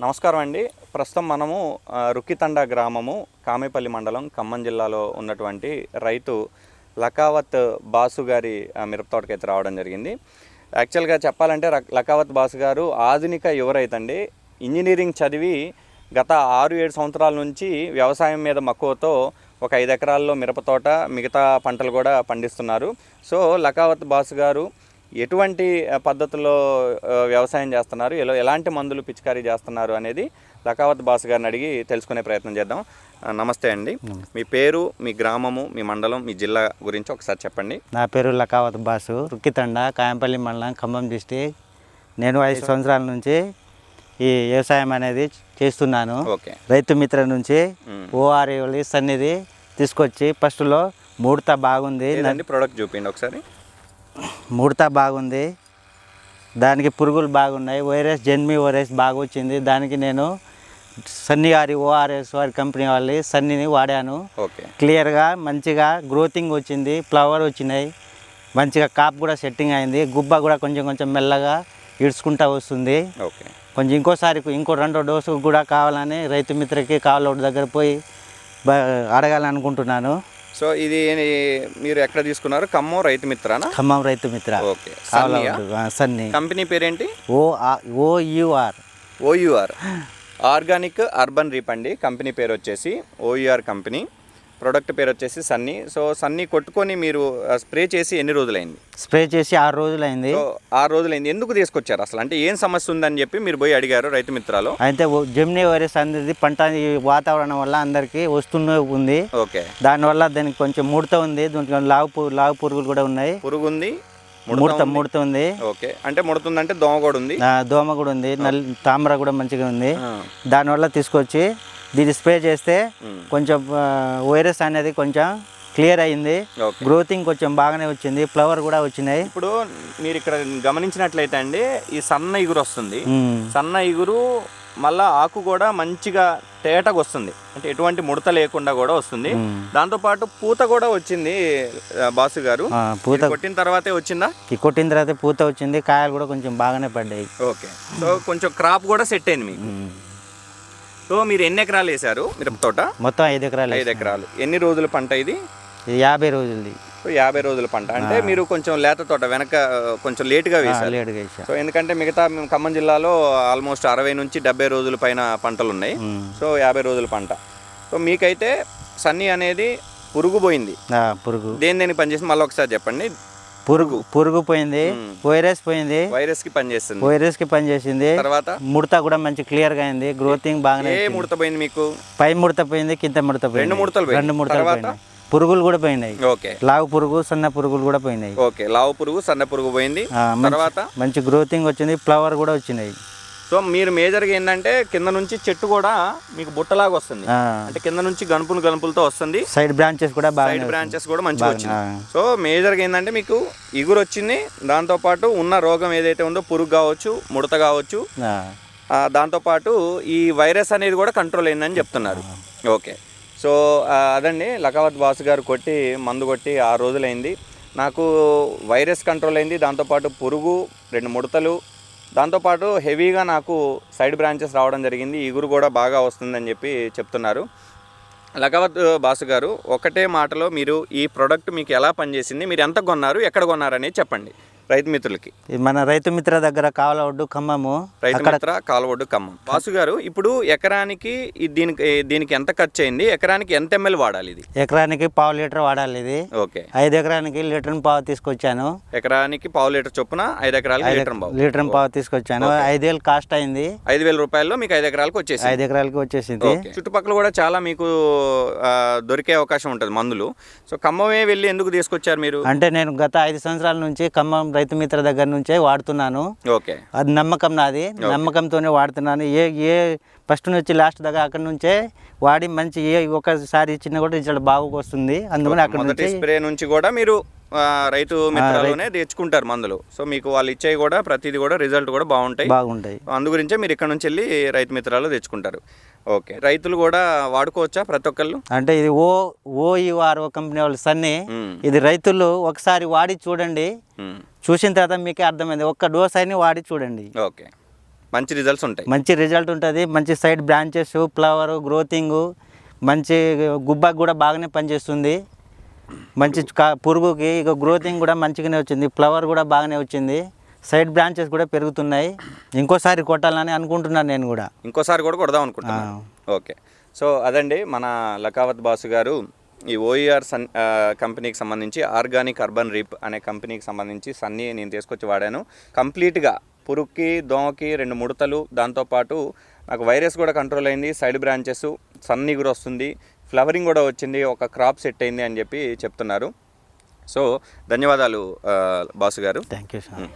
నమస్కారం అండి. ప్రస్తుతం మనము రుక్కితండ గ్రామము కామేపల్లి మండలం ఖమ్మం జిల్లాలో ఉన్నటువంటి రైతు లకావత్ బాసు గారి మిరపతోటకైతే మిరప తోటకైతే రావడం జరిగింది. యాక్చువల్గా చెప్పాలంటే రక్- లకావత్ బాసు గారు ఆధునిక యువ రైతు అండి ఇంజనీరింగ్ చదివి గత ఆరు ఏడు సంవత్సరాల నుంచి వ్యవసాయం మీద మక్కువతో ఒక ఐదు ఎకరాల్లో మిరప తోట మిగతా పంటలు కూడా పండిస్తున్నారు. సో లకావత్ బాసు గారు ఎటువంటి పద్ధతుల్లో వ్యవసాయం చేస్తున్నారు? ఎలా ఎలాంటి మందులు పిచికారీ చేస్తున్నారు అనేది లకావత్ బాస్ గారిని అడిగి తెలుసుకునే ప్రయత్నం చేద్దాం. నమస్తే అండి. మీ పేరు మీ గ్రామము మీ మండలం మీ జిల్లా గురించి ఒకసారి చెప్పండి. నా పేరు లకావత్ బాసు రుక్కితండ కాయంపల్లి మండలం ఖమ్మం డిస్టిక్. నేను ఐదు సంవత్సరాల నుంచి ఈ వ్యవసాయం అనేది చేస్తున్నాను. ఓకే. రైతు మిత్ర నుంచి. ఓఆర్ఏ సన్నిధి తీసుకొచ్చి ఫస్ట్లో ముడత బాగుంది. ప్రోడక్ట్ చూపిండి ఒకసారి. ముడత బాగుంది. దానికి పురుగులు బాగున్నాయి. వైరస్ జన్మి వైరస్ బాగా వచ్చింది దానికి నేను సన్ని గారి ఓఆర్ఎస్ వారి కంపెనీ వాళ్ళి సన్నిని వాడాను. ఓకే. క్లియర్గా మంచిగా గ్రోతింగ్ వచ్చింది. ఫ్లవర్ వచ్చినాయి. మంచిగా కాప్ కూడా సెట్టింగ్ అయింది. గుబ్బ కూడా కొంచెం కొంచెం మెల్లగా ఇడుచుకుంటా వస్తుంది. ఓకే. కొంచెం ఇంకోసారి ఇంకో రెండో డోసు కూడా కావాలని రైతు మిత్రకి కావాల దగ్గర పోయి అడగాలనుకుంటున్నాను. సో ఇది మీరు ఎక్కడ తీసుకున్నారు? ఖమ్మం రైతు మిత్రానా? ఖమ్మం రైతు మిత్ర. ఓకే. సన్ని. కంపెనీ పేరేంటి? O OUR OUR organic urban reap అండి కంపెనీ పేరు వచ్చేసి ఓయూఆర్ కంపెనీ. ప్రొడక్ట్ పేరు వచ్చేసి సన్నీ. సో సన్నీ కొట్టుకొని మీరు స్ప్రే చేసి ఎన్ని రోజులైంది? స్ప్రే చేసి ఆరు రోజులైంది. సో ఆ రోజులైంది. ఎందుకు తీసుకొచ్చారు అసలు? అంటే ఏం సమస్య ఉందని చెప్పి మీరు పోయి అడిగారు రైతు మిత్రాలు. అయితే జెమినీ వైరస్ అనేది పంట వాతావరణం వల్ల అందరికీ వస్తూనే ఉంది. ఓకే. దానివల్ల దానికి కొంచెం ముడత ఉంది. దీంట్లో లావు లావు పురుగులు కూడా ఉన్నాయి. పురుగు ఉంది ముడత ముడత ఉంది. ఓకే. అంటే ముడుతుందంటే దోమ కూడా ఉంది? ఆ, దోమ కూడా ఉంది. నల్ తామర కూడా మంచిగా ఉంది. దానివల్ల తీసుకొచ్చి దీన్ని స్ప్రే చేస్తే కొంచెం వైరస్ అనేది కొంచెం క్లియర్ అయింది. గ్రోతింగ్ కొంచెం బాగానే వచ్చింది. ఫ్లవర్ కూడా వచ్చినాయి. ఇప్పుడు మీరు ఇక్కడ గమనించినట్లయితే అండి ఈ సన్న ఇగురు వస్తుంది. సన్న ఇగురు మళ్ళా ఆకు కూడా మంచిగా తేటగా వస్తుంది అంటే ఎటువంటి ముడత లేకుండా కూడా వస్తుంది. ఉమ్. దాంతోపాటు పూత కూడా వచ్చింది బాసు గారు. పూత కొట్టిన తర్వాతే వచ్చిందా? కొట్టిన తర్వాత పూత వచ్చింది కాయలు కూడా కొంచెం బాగానే పడ్డాయి. ఓకే. సో కొంచెం క్రాప్ కూడా సెట్ అయింది మీకు. సో మీరు ఎన్ని ఎకరాలు వేశారు? మిరప తోట? మొత్తం ఐదు ఎకరాలు ఐదు ఎకరాలు. ఎన్ని రోజుల పంట ఇది? ఇది యాభై రోజులది. సో యాభై రోజుల పంట. అంటే మీరు కొంచెం లేత తోట వెనక కొంచెం లేటుగా వేశారు. లేటుగా వేసా సో ఎందుకంటే మిగతా మేము ఖమ్మం జిల్లాలో ఆల్మోస్ట్ అరవై నుంచి డెబ్బై రోజుల పైన పంటలు ఉన్నాయి. సో యాభై రోజుల పంట. సో మీకైతే సన్నీ అనేది పురుగు పోయింది పురుగు. దేని దేనికి పనిచేసి మళ్ళీ ఒకసారి చెప్పండి. పురుగు పురుగు పోయింది. వైరస్ పోయింది వైరస్కి పనిచేస్తుంది వైరస్కి పనిచేసింది. తర్వాత? ముడత కూడా మంచి క్లియర్గా అయింది గ్రోతింగ్ బాగానే ముడత పోయింది మీకు? పై ముడత పోయింది కింద ముడత పోయింది. రెండు ముడతలు. రెండు ముడతలు పురుగులు కూడా పోయినాయి. ఓకే. లావు పురుగు సన్న పురుగులు కూడా పోయినాయి. ఓకే లావు పురుగు సన్న పురుగు పోయింది. తర్వాత? మంచి గ్రోతింగ్ వచ్చింది ఫ్లవర్ కూడా వచ్చినాయి. సో మీరు మేజర్గా ఏంటంటే కింద నుంచి చెట్టు కూడా మీకు బుట్టలాగా వస్తుంది. అంటే కింద నుంచి గనుపులు గనుపులతో వస్తుంది. సైడ్ బ్రాంచెస్ కూడా బాగా సైడ్ బ్రాంచెస్ కూడా మంచిగా వచ్చింది. సో మేజర్గా ఏంటంటే మీకు ఇగురు వచ్చింది. దాంతోపాటు ఉన్న రోగం ఏదైతే ఉందో పురుగు కావచ్చు ముడత కావచ్చు దాంతోపాటు ఈ వైరస్ అనేది కూడా కంట్రోల్ అయిందని చెప్తున్నారు. ఓకే. సో అదండి. లకావత్ బాస్ గారు కొట్టి మందు కొట్టి ఆ రోజులైంది. నాకు వైరస్ కంట్రోల్ అయింది. దాంతోపాటు పురుగు రెండు ముడతలు. దాంతోపాటు హెవీగా నాకు సైడ్ బ్రాంచెస్ రావడం జరిగింది. ఇగురు కూడా బాగా వస్తుందని చెప్పి చెప్తున్నారు. లకావత్ బాసు గారు ఒకటే మాటలో మీరు ఈ ప్రోడక్ట్ మీకు ఎలా పనిచేసింది? మీరు ఎంత కొన్నారు? ఎక్కడ కొన్నారనేది చెప్పండి. రైతు మిత్రులకి. మన రైతు మిత్ర దగ్గర కావాల ఒడ్డు ఖమ్మము. రైతు మిత్ర కాలవడ్డు ఖమ్మం. వాసు గారు ఇప్పుడు ఎకరానికి దీనికి దీనికి ఎంత ఖర్చు అయింది? ఎకరానికి ఎంత ఎంఎల్ వాడాలి ఇది? ఎకరానికి పావు లీటర్ వాడాలి ఇది. ఓకే. ఐదు ఎకరానికి లీటర్ పావు తీసుకొచ్చాను. ఎకరానికి పావు లీటర్ చొప్పున ఐదు ఎకరాలకి లీటర్ పావు. లీటర్ పావు తీసుకొచ్చాను. ఐదేళ్ళు కాస్ట్ అయింది. ఐదు వేల రూపాయల్లో మీకు ఐదు ఎకరాలకు వచ్చేసి ఐదు ఎకరాలకి వచ్చేసింది. చుట్టుపక్కల కూడా చాలా మీకు దొరికే అవకాశం ఉంటుంది మందులు. సో ఖమ్మమే వెళ్ళి ఎందుకు తీసుకొచ్చారు మీరు? అంటే నేను గత ఐదు సంవత్సరాల నుంచి ఖమ్మం రైతు మిత్ర దగ్గర నుంచే వాడుతున్నాను. ఓకే. అది నమ్మకం నాది. నమ్మకంతోనే వాడుతున్నాను. ఏ ఏ ఫస్ట్ నుంచి లాస్ట్ దాకా అక్కడ నుంచే వాడి మంచి ఏ ఒకసారి ఇచ్చిన కూడా రిజల్ట్ బాగా వస్తుంది అందుకని అక్కడ నుంచి స్ప్రే నుంచి కూడా మీరు రైతు మిత్రాలోనే తెచ్చుకుంటారు మందులు. సో మీకు వాళ్ళు ఇచ్చేవి కూడా ప్రతిదీ కూడా రిజల్ట్ కూడా బాగుంటాయి. బాగుంటాయి. అందు గురించే మీరు ఇక్కడ నుంచి వెళ్ళి రైతు మిత్రాలు తెచ్చుకుంటారు. ఓకే. రైతులు కూడా వాడుకోవచ్చా ప్రతి ఒక్కళ్ళు? అంటే ఇది ఓ ఓఈఆర్ఓ కంపెనీ వాళ్ళు సన్ని. ఇది రైతులు ఒకసారి వాడి చూడండి. చూసిన తర్వాత మీకే అర్థమైంది. ఒక్క డోస్ అయినా వాడి చూడండి. ఓకే. మంచి రిజల్ట్స్ ఉంటాయి. మంచి రిజల్ట్ ఉంటుంది. మంచి సైడ్ బ్రాంచెస్ ఫ్లవర్ గ్రోతింగ్ మంచి గుబ్బకు కూడా బాగానే పనిచేస్తుంది. మంచి పురుగుకి ఇక గ్రోతింగ్ కూడా మంచిగానే వచ్చింది. ఫ్లవర్ కూడా బాగానే వచ్చింది. సైడ్ బ్రాంచెస్ కూడా పెరుగుతున్నాయి. ఇంకోసారి కొట్టాలని అనుకుంటున్నాను నేను కూడా. ఇంకోసారి కూడా కొడదాం అనుకుంటున్నాను ఓకే. సో అదండి మన లకావత్ బాసు గారు ఈ ఓఈఆర్ సన్ కంపెనీకి సంబంధించి ఆర్గానిక్ అర్బన్ రీప్ అనే కంపెనీకి సంబంధించి సన్నీ నేను తీసుకొచ్చి వాడాను. కంప్లీట్గా పురుగుకి దోమకి రెండు ముడతలు. దాంతోపాటు నాకు వైరస్ కూడా కంట్రోల్ అయింది. సైడ్ బ్రాంచెస్ సన్నీ కూడా వస్తుంది. ఫ్లవరింగ్ కూడా వచ్చింది ఒక క్రాప్ సెట్ అయింది అని చెప్పి చెప్తున్నారు. సో ధన్యవాదాలు బాసు గారు. Thank you sir